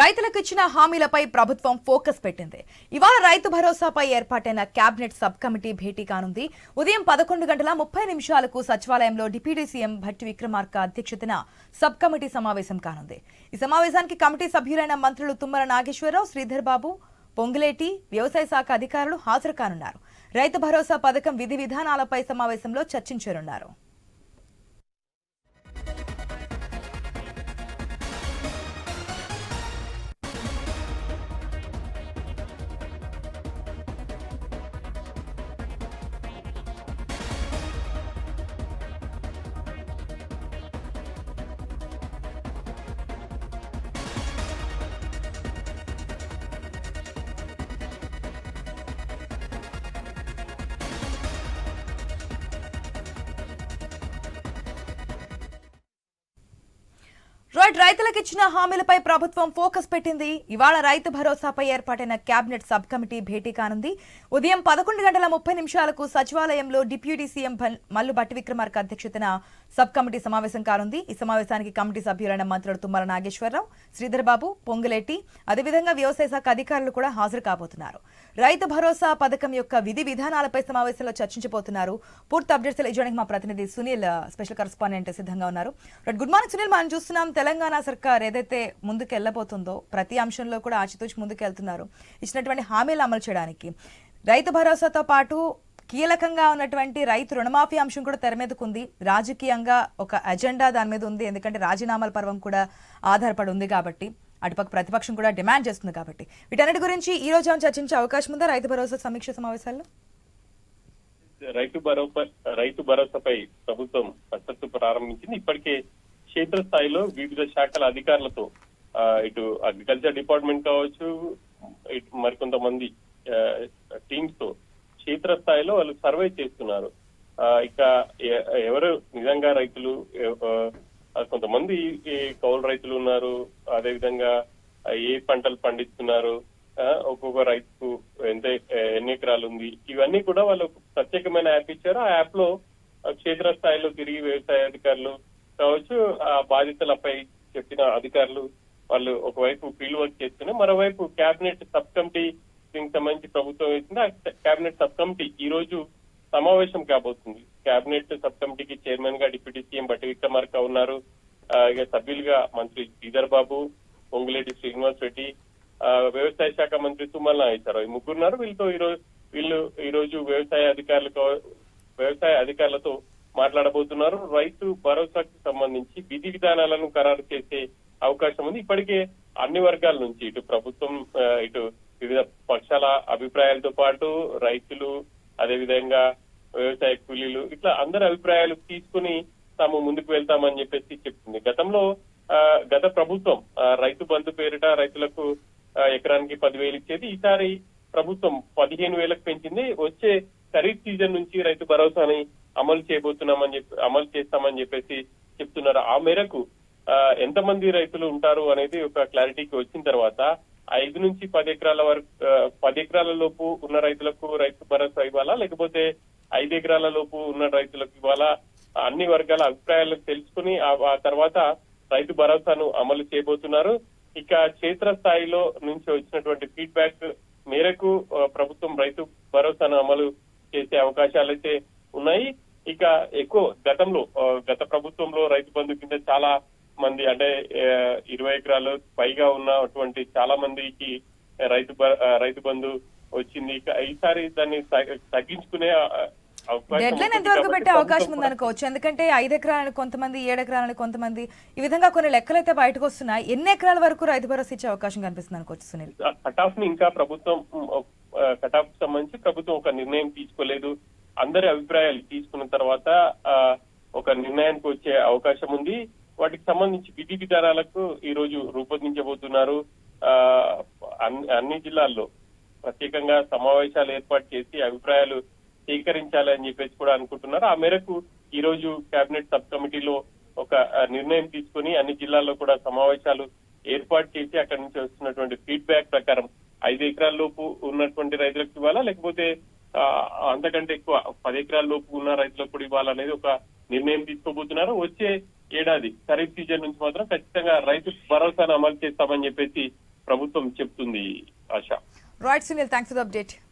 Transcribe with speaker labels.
Speaker 1: రైతులకు ఇచ్చిన హామీలపై ప్రభుత్వం ఫోకస్ పెట్టింది. ఇవాళ రైతు భరోసాపై ఏర్పాటైన కేబినెట్ సబ్ కమిటీ భేటీ కానుంది. ఉదయం పదకొండు గంటల ముప్పై నిమిషాలకు సచివాలయంలో డిప్యూటీ సీఎం భట్టి విక్రమార్క అధ్యక్షతన సబ్ కమిటీ సమావేశం కానుంది. ఈ సమావేశానికి కమిటీ సభ్యులైన మంత్రులు తుమ్మల నాగేశ్వరరావు శ్రీధర్ బాబు పొంగులేటి వ్యవసాయ శాఖ అధికారులు హాజరు కానున్నారు. రైతు భరోసా పథకం విధి విధానాలపై సమావేశంలో చర్చించనున్నారు రైట్ రైతులకు ఇచ్చిన హామీలపై ప్రభుత్వం ఫోకస్ పెట్టింది. ఇవాళ రైతు భరోసాపై ఏర్పాటైన కేబినెట్ సబ్ కమిటీ భేటీ కానుంది. ఉదయం పదకొండు గంటల ముప్పై నిమిషాలకు సచివాలయంలో డిప్యూటీ సీఎం మల్లు భట్టి విక్రమార్క అధ్యక్షతన సబ్ కమిటీ సమావేశం కానుంది. ఈ సమావేశానికి కమిటీ సభ్యులైన మంత్రులు తుమ్మల నాగేశ్వరరావు శ్రీధర్ బాబు పొంగులేటి అదేవిధంగా వ్యవసాయ శాఖ అధికారులు కూడా హాజరు కాబోతున్నారు. రైతు భరోసా పథకం యొక్క విధి విధానాలపై సమావేశంలో చర్చించబోతున్నారు. పూర్తి అప్డేట్స్ తెలియజేయడానికి మా ప్రతినిధి సునీల్ స్పెషల్ కరెస్పాండెంట్ సిద్ధంగా ఉన్నారు. Good morning Sunil. మనం చూస్తున్నాం తెలంగాణ సర్కార్ ఏదైతే ముందుకు వెళ్ళబోతుందో ప్రతి అంశంలో కూడా ఆచితూచి ముందుకు వెళ్తున్నారు. ఇచ్చినటువంటి హామీలు అమలు చేయడానికి. రైతు భరోసాతో పాటు కీలకంగా ఉన్నటువంటి రైతు రుణమాఫీ అంశం కూడా తెర మీదకుంది రాజకీయంగా ఒక అజెండా దాని మీద ఉంది. ఎందుకంటే రాజీనామాల పర్వం కూడా ఆధారపడి ఉంది కాబట్టి అటుపక్క ప్రతిపక్షం కూడా డిమాండ్ చేస్తుంది కాబట్టి. వీటన్నిటి గురించి ఈ రోజు ఏమైనా చర్చించే అవకాశం ఉందా రైతు భరోసా సమీక్ష సమావేశాల్లో?
Speaker 2: రైతు భరోసా రైతు భరోసాపై ప్రభుత్వం కసరత్తు ప్రారంభించింది. ఇప్పటికే క్షేత్రస్థాయిలో వివిధ శాఖల అధికారులతో ఆ, ఇటు అగ్రికల్చర్ డిపార్ట్మెంట్ కావచ్చు ఇటు మరికొంతమంది టీమ్స్తో క్షేత్రస్థాయిలో వాళ్ళు సర్వే చేస్తున్నారు. ఆ, ఇక ఎవరు నిజంగా రైతులు కొంతమంది కౌలు రైతులు ఉన్నారు అదేవిధంగా ఏ పంటలు పండిస్తున్నారు ఆ, ఒక్కొక్క రైతుకు ఎంత ఎన్ని ఎకరాలు ఉంది ఇవన్నీ కూడా వాళ్ళు ప్రత్యేకమైన యాప్ ఇచ్చారు. ఆ యాప్లో క్షేత్ర క్షేత్రస్థాయిలో తిరిగి వ్యవసాయ అధికారులు కావచ్చు ఆ బాధితులపై చెప్పిన అధికారులు వాళ్ళు ఒకవైపు ఫీల్డ్ వర్క్ చేస్తూనే మరోవైపు కేబినెట్ సబ్ కమిటీ దీనికి సంబంధించి ప్రభుత్వం వేసింది. ఆ కేబినెట్ సబ్ కమిటీ ఈ రోజు సమావేశం కాబోతుంది. కేబినెట్ సబ్ కమిటీకి చైర్మన్గా డిప్యూటీ సీఎం బట్టి విక్రమార్క ఉన్నారు. ఇక సభ్యులుగా మంత్రి శ్రీధర్ బాబు పొంగులేటి శ్రీనివాస్ రెడ్డి ఆ, వ్యవసాయ శాఖ మంత్రి తుమ్మల నాగేశ్వరరావు ఈ ముగ్గురున్నారు వీళ్ళతో ఈ రోజు వీళ్ళు ఈ రోజు వ్యవసాయ అధికారులకు వ్యవసాయ అధికారులతో మాట్లాడబోతున్నారు. రైతు భరోసాకు సంబంధించి విధి విధానాలను ఖరారు చేసే అవకాశం ఉంది. ఇప్పటికే అన్ని వర్గాల నుంచి ఇటు ప్రభుత్వం ఇటు వివిధ పక్షాల అభిప్రాయాలతో పాటు రైతులు అదేవిధంగా వ్యవసాయ కూలీలు ఇట్లా అందరి అభిప్రాయాలు తీసుకుని తాము ముందుకు వెళ్తామని చెప్పేసి చెప్తుంది. గతంలో ఆ, గత ప్రభుత్వం రైతు బంధు పేరిట రైతులకు ఎకరానికి పదివేలు ఇచ్చేది. ఈసారి ప్రభుత్వం పదిహేను వేలకు పెంచింది. వచ్చే ఖరీఫ్ సీజన్ నుంచి రైతు భరోసాని అమలు చేయబోతున్నామని చెప్పి అమలు చేస్తామని చెప్పేసి చెప్తున్నారు. ఆ మేరకు ఎంతమంది రైతులు ఉంటారు అనేది ఒక క్లారిటీకి వచ్చిన తర్వాత ఐదు నుంచి పది ఎకరాల వరకు పది ఎకరాల లోపు ఉన్న రైతులకు రైతు భరోసా ఇవ్వాలా? లేకపోతే ఐదు ఎకరాల లోపు ఉన్న రైతులకు ఇవ్వాలా? అన్ని వర్గాల అభిప్రాయాలు తెలుసుకుని ఆ తర్వాత రైతు భరోసాను అమలు చేయబోతున్నారు. ఇక క్షేత్ర స్థాయిలో నుంచి వచ్చినటువంటి ఫీడ్బ్యాక్ మేరకు ప్రభుత్వం రైతు భరోసాను అమలు చేసే అవకాశాలైతే ఎక్కువ గతంలో గత ప్రభుత్వంలో రైతు బంధు కింద చాలా మంది అంటే ఇరవై ఎకరాలు పైగా ఉన్నటువంటి చాలా మందికి రైతు రైతు బంధు వచ్చింది. ఈసారి దాన్ని తగ్గ- తగ్గించుకునే
Speaker 1: డెడ్ లైన్ ఎంతవరకు పెట్టే అవకాశం ఉంది అనుకోవచ్చు ఎందుకంటే ఐదు ఎకరాలని కొంతమంది ఏడు ఎకరాలని కొంతమంది ఈ విధంగా కొన్ని లెక్కలు అయితే బయటకు వస్తున్నాయి. ఎన్ని ఎకరాల వరకు రైతు భరోసా ఇచ్చే అవకాశం కనిపిస్తుంది అనుకోవచ్చు సునీల్?
Speaker 2: కట్ ఆఫ్ని ఇంకా ప్రభుత్వం కట్ ఆఫ్ సంబంధించి ప్రభుత్వం ఒక నిర్ణయం తీసుకోలేదు. అందరి అభిప్రాయాలు తీసుకున్న తర్వాత ఆ, ఒక నిర్ణయానికి వచ్చే అవకాశం ఉంది. వాటికి సంబంధించి విధి విధానాలకు ఈ రోజు రూపొందించబోతున్నారు. ఆ, అన్ని అన్ని జిల్లాల్లో ప్రత్యేకంగా సమావేశాలు ఏర్పాటు చేసి అభిప్రాయాలు స్వీకరించాలని చెప్పేసి కూడా అనుకుంటున్నారు. ఆ మేరకు ఈ రోజు కేబినెట్ సబ్ కమిటీలో ఒక నిర్ణయం తీసుకుని అన్ని జిల్లాల్లో కూడా సమావేశాలు ఏర్పాటు చేసి అక్కడి నుంచి వస్తున్నటువంటి ఫీడ్బ్యాక్ ప్రకారం ఐదు ఎకరాల లోపు ఉన్నటువంటి రైతులకు ఇవ్వాలా? లేకపోతే అంతకంటే ఎక్కువ పది ఎకరాల లోపు ఉన్న రైతులకు కూడా ఇవ్వాలనేది ఒక నిర్ణయం తీసుకోబోతున్నారు. వచ్చే ఏడాది ఖరీఫ్ సీజన్ నుంచి మాత్రం ఖచ్చితంగా రైతు భరోసాను అమలు చేస్తామని చెప్పేసి ప్రభుత్వం చెప్తుంది ఆశ.
Speaker 1: Right Sunil thanks for update